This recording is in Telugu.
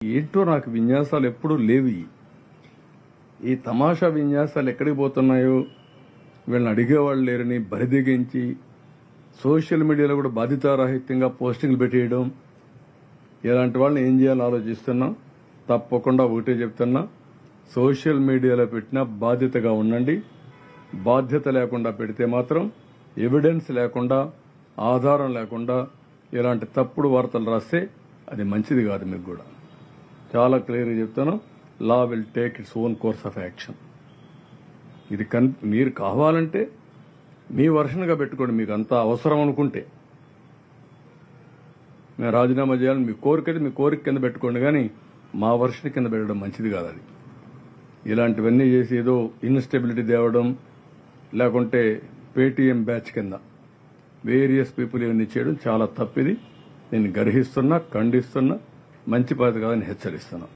ఏంటో నాకు విన్యాసాలు ఎప్పుడూ లేవి ఈ తమాషా విన్యాసాలు ఎక్కడికి పోతున్నాయో వీళ్ళని అడిగేవాళ్ళు లేరని బరిదిగించి సోషల్ మీడియాలో కూడా బాధితారాహిత్యంగా పోస్టింగ్లు పెట్టేయడం. ఇలాంటి వాళ్ళని ఏం చేయాలో ఆలోచిస్తున్నాం? తప్పకుండా ఒకటే చెప్తున్నా. సోషల్ మీడియాలో పెట్టిన బాధ్యతగా ఉండండి. బాధ్యత లేకుండా పెడితే మాత్రం ఎవిడెన్స్ లేకుండా ఆధారం లేకుండా ఇలాంటి తప్పుడు వార్తలు రాస్తే అది మంచిది కాదు మీకు కూడా. చాలా క్లియర్గా చెప్తాను. Law will take its own course of action ఇది కన్ మీరు కావాలంటే మీ వర్షన్గా పెట్టుకోండి. మీకు అంత అవసరం అనుకుంటే. మేము రాజీనామా చేయాలని మీ కోరిక అయితే మీ కోరిక కింద పెట్టుకోండి. కానీ మా వర్షన్ కింద పెట్టడం మంచిది కాదు అది. ఇలాంటివన్నీ చేసి ఏదో ఇన్స్టెబిలిటీ తేవడం లేకుంటే పేటీఎం బ్యాచ్ కింద. వేరియస్ పీపుల్ ఇవన్నీ చేయడం చాలా తప్పిది. నేను గర్హిస్తున్నా ఖండిస్తున్నా. మంచి పద్ధతి కాదని హెచ్చరిస్తున్నాం.